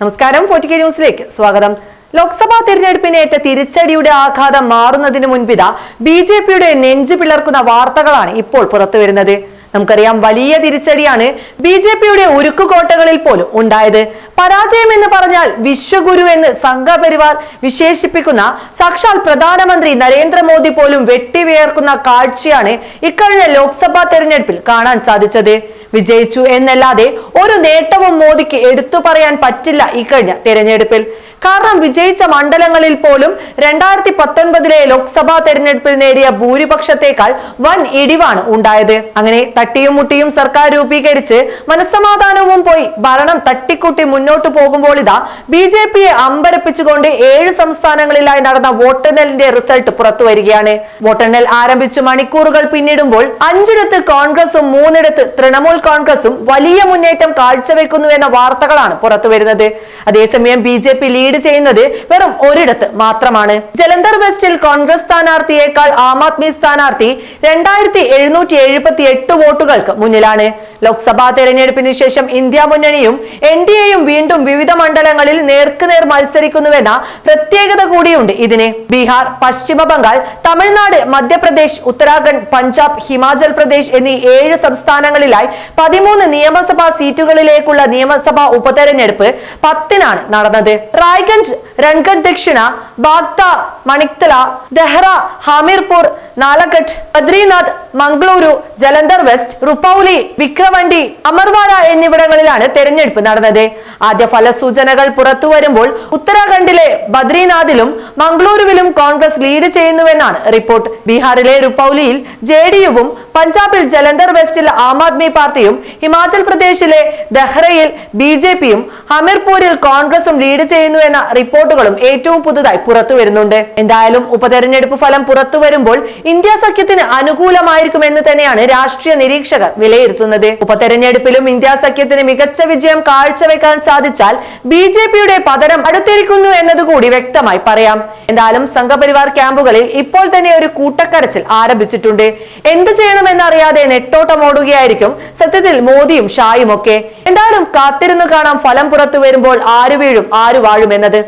നമസ്കാരം. ഫോർട്ടിക്കെ ന്യൂസിലേക്ക് സ്വാഗതം. ലോക്സഭാ തിരഞ്ഞെടുപ്പിനേറ്റ തിരിച്ചടിയുടെ ആഘാതം മാറുന്നതിന് മുൻപിത ബി ജെ പിയുടെ നെഞ്ചു പിളർക്കുന്ന വാർത്തകളാണ് ഇപ്പോൾ പുറത്തുവരുന്നത്. നമുക്കറിയാം വലിയ തിരിച്ചടിയാണ് ബി ജെ പിയുടെ ഉരുക്കുകോട്ടകളിൽ പോലും ഉണ്ടായത്. പരാജയം എന്ന് പറഞ്ഞാൽ വിശ്വഗുരു എന്ന് സംഘപരിവാർ വിശേഷിപ്പിക്കുന്ന സാക്ഷാൽ പ്രധാനമന്ത്രി നരേന്ദ്രമോദി പോലും വെട്ടിവിയർക്കുന്ന കാഴ്ചയാണ് ഇക്കഴിഞ്ഞ ലോക്സഭാ തെരഞ്ഞെടുപ്പിൽ കാണാൻ സാധിച്ചത്. വിജയിച്ചു എന്നല്ലാതെ ഒരു നേട്ടവും മോദിക്ക് എടുത്തു പറയാൻ പറ്റില്ല ഇക്കഴിഞ്ഞ തെരഞ്ഞെടുപ്പിൽ. കാരണം വിജയിച്ച മണ്ഡലങ്ങളിൽ പോലും രണ്ടായിരത്തി പത്തൊൻപതിലെ ലോക്സഭാ തെരഞ്ഞെടുപ്പിൽ നേടിയ ഭൂരിപക്ഷത്തേക്കാൾ വൻ ഇടിവാണ് ഉണ്ടായത്. അങ്ങനെ തട്ടിയും മുട്ടിയും സർക്കാർ രൂപീകരിച്ച് മനസ്സമാധാനവും പോയി ഭരണം തട്ടിക്കൂട്ടി മുന്നോട്ട് പോകുമ്പോൾ ഇതാ ബി ജെ പിയെ അമ്പരപ്പിച്ചുകൊണ്ട് ഏഴ് സംസ്ഥാനങ്ങളിലായി നടന്ന വോട്ടെണ്ണലിന്റെ റിസൾട്ട് പുറത്തു വരികയാണ്. വോട്ടെണ്ണൽ ആരംഭിച്ച് മണിക്കൂറുകൾ പിന്നിടുമ്പോൾ അഞ്ചിടത്ത് കോൺഗ്രസും മൂന്നിടത്ത് തൃണമൂൽ കോൺഗ്രസും വലിയ മുന്നേറ്റം കാഴ്ചവെക്കുന്നു എന്ന വാർത്തകളാണ് പുറത്തു വരുന്നത് അതേസമയം ബി ജെ പി ലീഡ് ചെയ്യുന്നത് വെറും ഒരിടത്ത് മാത്രമാണ്. ജലന്ധർ വെസ്റ്റിൽ കോൺഗ്രസ് സ്ഥാനാർത്ഥിയേക്കാൾ ആം ആദ്മി സ്ഥാനാർത്ഥി രണ്ടായിരത്തി എഴുന്നൂറ്റി എഴുപത്തി എട്ട് വോട്ടുകൾക്ക് മുന്നിലാണ്. ലോക്സഭാ തെരഞ്ഞെടുപ്പിന് ശേഷം ഇന്ത്യ മുന്നണിയും എൻ ഡി എയും വീണ്ടും വിവിധ മണ്ഡലങ്ങളിൽ നേർക്കുനേർ മത്സരിക്കുന്നുവെന്ന പ്രത്യേകത കൂടിയുണ്ട് ഇതിന്. ബീഹാർ പശ്ചിമ ബംഗാൾ തമിഴ്നാട് മധ്യപ്രദേശ് ഉത്തരാഖണ്ഡ് പഞ്ചാബ് ഹിമാചൽ പ്രദേശ് എന്നീ ഏഴ് സംസ്ഥാനങ്ങളിലായി പതിമൂന്ന് നിയമസഭാ സീറ്റുകളിലേക്കുള്ള നിയമസഭാ ഉപതെരഞ്ഞെടുപ്പ് പത്തിനാണ് നടന്നത്. റായ്ഗഞ്ച് രൺഗഡ് ദക്ഷിണ ബാഗ്ത മണിക്തല ദെഹ്റ ഹമീർപൂർ നാലഘട്ട് ബദ്രീനാഥ് മംഗളൂരു ജലന്ധർ വെസ്റ്റ് റുപ്പൌലി വിക്രവണ്ടി അമർവാര എന്നിവിടങ്ങളിലാണ് തെരഞ്ഞെടുപ്പ് നടന്നത്. ആദ്യ ഫലസൂചനകൾ പുറത്തു വരുമ്പോൾ ഉത്തരാഖണ്ഡിലെ ബദ്രീനാഥിലും മംഗളൂരുവിലും കോൺഗ്രസ് ലീഡ് ചെയ്യുന്നുവെന്നാണ് റിപ്പോർട്ട്. ബീഹാറിലെ റുപ്പൌലിയിൽ ജെ ഡി യുവും പഞ്ചാബിൽ ജലന്ധർ വെസ്റ്റിൽ ആം ആദ്മി പാർട്ടിയും ഹിമാചൽ പ്രദേശിലെ ദഹ്റയിൽ ബി ജെ പിയും ഹമീർപൂരിൽ കോൺഗ്രസും ലീഡ് ചെയ്യുന്നു എന്ന റിപ്പോർട്ടുകളും ഏറ്റവും പുതുതായി പുറത്തു വരുന്നുണ്ട്. എന്തായാലും ഉപതെരഞ്ഞെടുപ്പ് ഫലം പുറത്തു വരുമ്പോൾ ഇന്ത്യ സഖ്യത്തിന് അനുകൂലമായിരിക്കുമെന്ന് തന്നെയാണ് രാഷ്ട്രീയ നിരീക്ഷകർ വിലയിരുത്തുന്നത്. ഉപതെരഞ്ഞെടുപ്പിലും ഇന്ത്യ സഖ്യത്തിന് മികച്ച വിജയം കാഴ്ചവെക്കാൻ സാധിച്ചാൽ ബി ജെ പിയുടെ പതനം അടുത്തിരിക്കുന്നു എന്നതുകൂടി വ്യക്തമായി പറയാം. എന്തായാലും സംഘപരിവാർ ക്യാമ്പുകളിൽ ഇപ്പോൾ തന്നെ ഒരു കൂട്ടക്കരച്ചിൽ ആരംഭിച്ചിട്ടുണ്ട്. എന്ത് ചെയ്യണമെന്നറിയാതെ നെട്ടോട്ടമോടുകയായിരിക്കും സത്യത്തിൽ മോദിയും ഷായും ഒക്കെ. എന്തായാലും കാത്തിരുന്നു കാണാം ഫലം പുറത്തു വരുമ്പോൾ ആര് വീഴും ആര് വാഴും എന്നത്.